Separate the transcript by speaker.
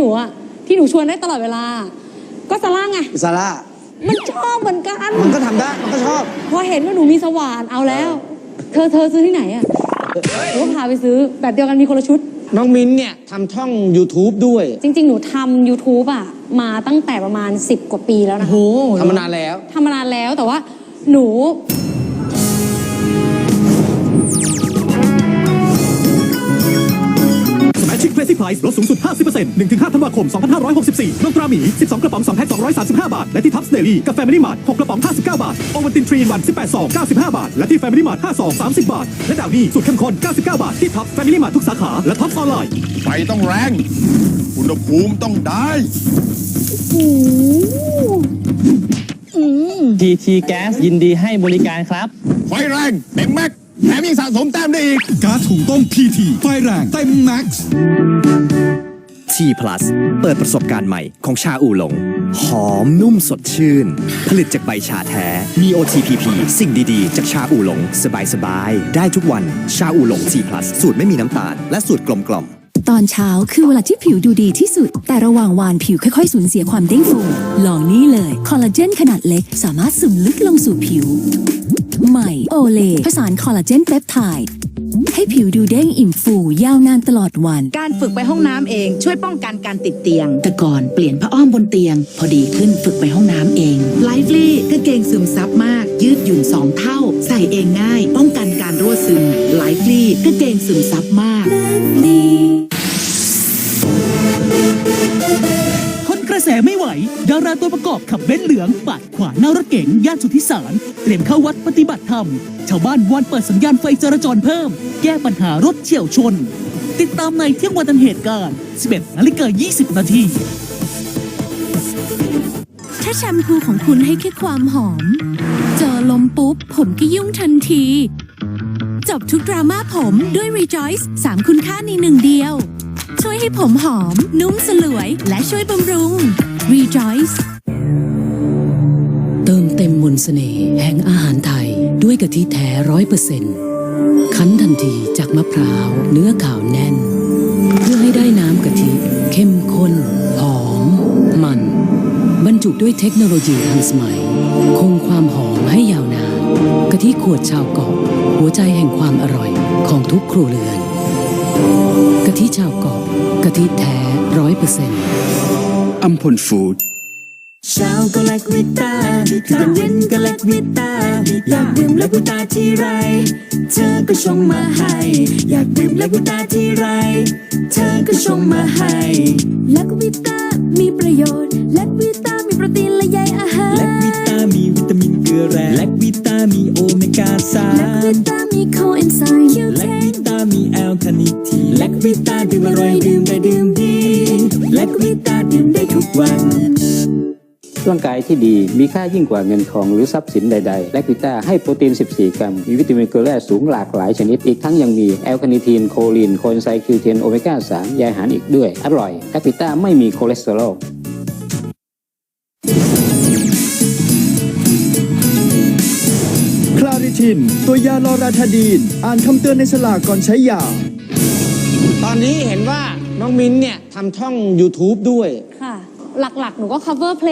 Speaker 1: หนูอะที่หนูชวนได้ตลอดเวลา ก็ซาร่าไง
Speaker 2: ซาร่า
Speaker 1: มันชอบเหมือนกัน
Speaker 2: มันก็ทำได้ มันก็ชอบ
Speaker 1: พอเห็นว่าหนูมีสว่านเอาแล้ว เธอเธอซื้อที่ไหนอะหนูก็พาไปซื้อแบบเดียวกันมีคนละชุด
Speaker 2: น้องมิ้นเนี่ยทำช่อง YouTube ด้วย
Speaker 1: จริง ๆ หนูทำ YouTube อะมาตั้งแต่ประมาณ 10 กว่าปีแล้วนะคะ
Speaker 2: ทำมานานแล้ว
Speaker 1: ทำมานานแล้วแต่ว่าหนู
Speaker 3: สมาชิกเฟส i ิ Price ลดสูงสุด 50% 1-5ธันวาคม 2564นมตราหมี 12 กระป๋อง 2 แพ็ค 235 บาท และที่ทับสเดลี่กับ Family Mart 6กระป๋อง 59 บาท โอวัลตินทรีนวัน 18ซอง95 บาท และที่ Family Mart 5ซอง30 บาท และดาวนี่สูตรเข้มข้น99 บาท ที่ท็อป Family Mart ทุกสาขา และท็อปออนไลน์
Speaker 4: ไฟต้องแรง อุณหภูมิต้องได้
Speaker 5: TT Gas ยินดีให้บริการครับ
Speaker 4: ไฟแรงเต็มแม็ก แถมยังสะสมแต้มได้อีก
Speaker 6: การถุงต้มพีทีไฟแรงเต็มแม็กซ์
Speaker 7: T Plus เปิดประสบการณ์ใหม่ของชาอูหลง หอมนุ่มสดชื่น ผลิตจากใบชาแท้ มี OTPP สิ่งดีๆ จากชาอูหลง สบายๆได้ทุกวันชาอูหลง T Plus สูตรไม่มีน้ำตาล และสูตรกลมๆ
Speaker 8: ตอนเช้าคือเวลาที่ผิวดูดีที่สุด แต่ระหว่างวานผิวค่อยๆ สูญเสียความเด้งฟูลองนี่เลย คอลลาเจนขนาดเล็ก สามารถซึมลึกลงสู่ผิว ใหม่โอเลผสานคอลลาเจนเปปไทด์ให้ผิวดูเด้งอิ่มฟู ยาวนานตลอดวัน
Speaker 9: การฝึกไปห้องน้ำเองช่วยป้องกันการติดเตียง แต่ก่อนเปลี่ยนผ้าอ้อมบนเตียง พอดีขึ้นฝึกไปห้องน้ำเองไลฟ์ลี่กางเกงซึมซับมาก ยืดหยุ่นสองเท่า ใส่เองง่าย ป้องกันการรั่วซึมไลฟ์ลี่กางเกงซึมซับมาก
Speaker 10: ระแสไม่ไหว ดาราตัวประกอบขับเบ้นเหลืองปาดขวาหน้ารถเก๋งย่านสุทธิสาร เตรียมเข้าวัดปฏิบัติธรรม ชาวบ้านวอนเปิดสัญญาณไฟจราจรเพิ่ม แก้ปัญหารถเฉี่ยวชน ติดตามในเที่ยงวันทันเหตุการณ์ 11นาฬิกา20 นาที
Speaker 8: ถ้าแชมพูของคุณให้แค่ความหอม เจอลมปุ๊บ ผมก็ยุ่งทันที จบทุกดราม่าผมด้วย Rejoice 3 คุณค่าในหนึ่งเดียว ช่วยให้ผมหอม นุ่มสลวย และช่วยบำรุง Rejoice
Speaker 9: เติมเต็มมนสเสน่ห์แห่งอาหารไทย ด้วยกะทิแท้ร้อยเปอร์เซ็นต์คั้นทันทีจากมะพร้าว เนื้อขาวแน่น เพื่อให้ได้น้ำกะทิ เข้มข้น หอม มัน บรรจุด้วยเทคโนโลยีทันสมัย คงความหอมให้ยาวนานกะทิขวดชาวเกาะหัวใจแห่งความอร่อยของทุกครัวเรือน กะทิชาวเกาะกะทิแท้ร้อยเปอร์เซ็นต์
Speaker 6: อัมพลฟู้ด
Speaker 10: เช้าก็แลกวิตาตอนเย็นก็แลกวิตา อยากดื่มแลกวิตาที่ไร เธอก็ชงมาให้ อยากดื่มแลกวิตาที่ไร เธอก็ชงมาให้
Speaker 8: แลควิต้ามีประโยชน์แลควิต้ามีโปรตีนและใยอาหาร
Speaker 10: แลกวิตามีวิตามินเกลือแร่แลกวิตามีโอเมก้าสา
Speaker 8: แลควิ
Speaker 10: ม
Speaker 8: ต้ามีโคเอนไซม์คิว
Speaker 10: แล
Speaker 8: เท
Speaker 10: กวิ
Speaker 8: น
Speaker 10: ตา มีแอลคานิทีแลกวิตาดื่มอร่อยดื่มได้ดื่มดีแลกวิตาดื่มได้ทุกวัน
Speaker 5: ร่างกายที่ดีมีค่ายิ่งกว่าเงินทองหรือทรัพย์สินใดๆ และกิต้าให้โปรตีน 14 กรัม มีวิตามินเกลือแร่สูงหลากหลายชนิด อีกทั้งยังมีแอลคาเนิทีน โคลีนโคเอนไซม์คิวเทน โอเมก้า 3 ใยอาหารอีกด้วย อร่อยและกิต้าไม่มีคอเลสเตอรอล
Speaker 6: ทิน ตัวยาลอราธาดีน อ่านคำเตือนในฉลากก่อนใช้ยา
Speaker 2: ตอนนี้เห็นว่าน้องมิ้นเนี่ยทำช่อง YouTube ด้วย
Speaker 1: ค่ะ หลักๆ หนูก็ cover เพลง